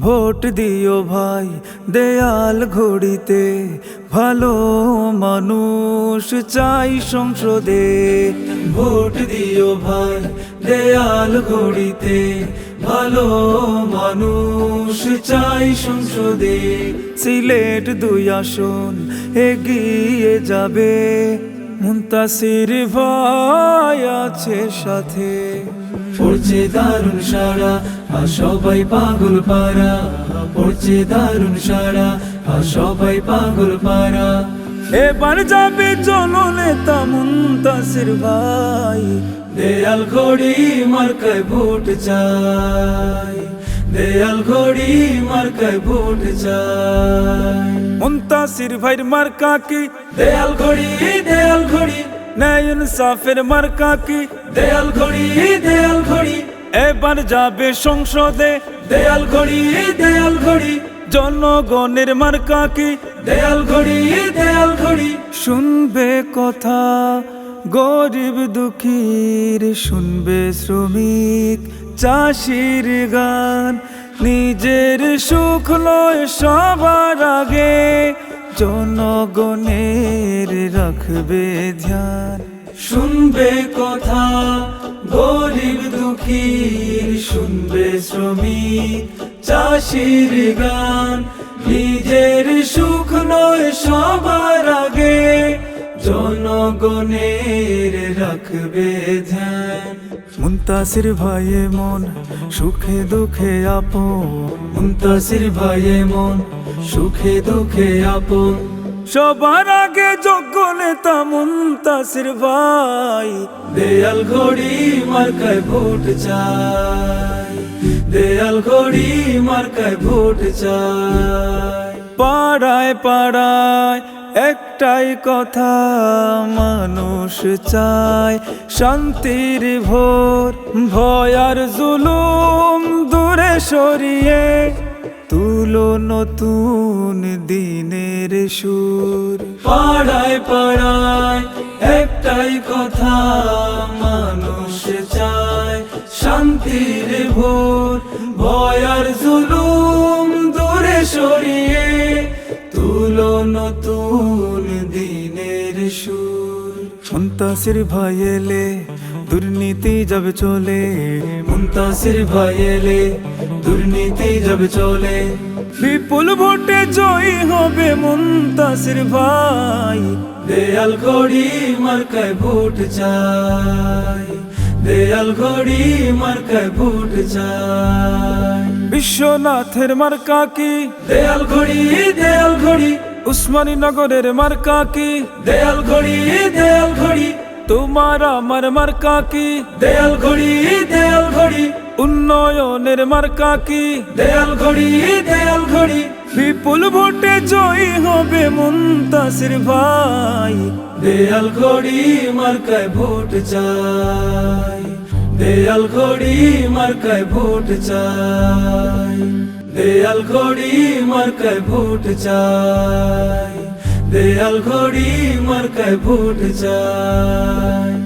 Vote দিও ভাই দেয়াল ঘড়িতে ভালো মানুষ চাই সংসদে। ভোট দিও ভাই দেয়াল ঘড়িতে ভালো মানুষ চাই সংসদে। সিলেট দুই আসন, এগিয়ে যাবে। মুন্তাসির ভাই আছে সাথে। পড়ছে দারুণ সারা, আর সবাই পাগল পারা। পড়ছে দারুণ সারা, আর সবাই পাগল পারা। এবার যাবে চলো নেতা মুন্তাসির ভাই। দেয়াল ঘড়ি মার্কায় ভোট চাই। দেয়াল ঘড়ি মার্কায় ভোট চাই। মুন্তাসির ভাইয়ের মার্কা কি? দেয়াল ঘড়ি দেয়াল ঘড়ি। ন্যায় ইনসাফের মার্কা কি? দেয়াল ঘড়ি দেয়াল ঘড়ি। এবার যাবে সংসদে। দেয়াল ঘড়ি দেয়াল ঘড়ি। জনগণের মার্কা কি? দেয়াল ঘড়ি দেয়াল ঘড়ি। শুনবে কথা। গরিব দুঃখীর শুনবে শ্রমিক চাষির গান। নিজের সুখ লয় সবার আগে, জনগণের রাখবে ধ্যান। শুনবে কথা, গরিব দুঃখীর শুনবে শ্রমিক চাষির গান। নিজের সুখ নয় সবার আগে জনগণের রাখবে ধ্যান। মুন্তাসির ভাইয়ে মন সুখে দুঃখে আপন। মুন্তাসির ভাইয়ে মন সুখে দুঃখে আপন। সবার আগে যোগ্য নেতা মুন্তাসির ভাই। দেয়াল ঘড়ি মার্কায় ভোট চাই। দেয়াল ঘড়ি মার্কায় ভোট চাই। পাড়ায় পাড়ায় একটাই কথা, মানুষ চায় শান্তির ভোর, ভয় আর জুলুম দূরে সরিয়ে তুলো নতুন দিনের সুর। পাড়ায় পাড়ায় একটাই কথা, মানুষ চায় শান্তির ভোর, ভয় আর জুলুম নতুন দিনের সুর। মুন্তাসির ভাই দুর্নীতি যাবে চলে। মুন্তাসির ভাই এলে দুর্নীতি যাবে চলে। বিপুল ভোটে জয়ী হবে মুন্তাসির ভাই। দেয়াল ঘড়ি মার্কায় ভোট চাই। দেয়াল ঘড়ি মার্কায় ভোট চাই। বিশ্বনাথের মার্কা কি? দেয়াল ঘড়ি দেয়াল ঘড়ি। উসমানী নগরের মার্কা কি? দেয়াল ঘড়ি দেয়াল ঘড়ি তোমার আমার মার্কা কি? দেয়াল ঘড়ি দেয়াল ঘড়ি উন্নয়নের মার্কা কি? দেয়াল ঘড়ি দেয়াল ঘড়ি বিপুল ভোটে জয়ী হবে মুন্তাসির ভাই। দেয়াল ঘড়ি মার্কায় ভোট চাই। দেয়াল ঘড়ি মার্কায় ভোট চাই। দেয়াল ঘড়ি মার্কায় ভোট চাই। দেয়াল ঘড়ি মার্কায় ভোট চাই।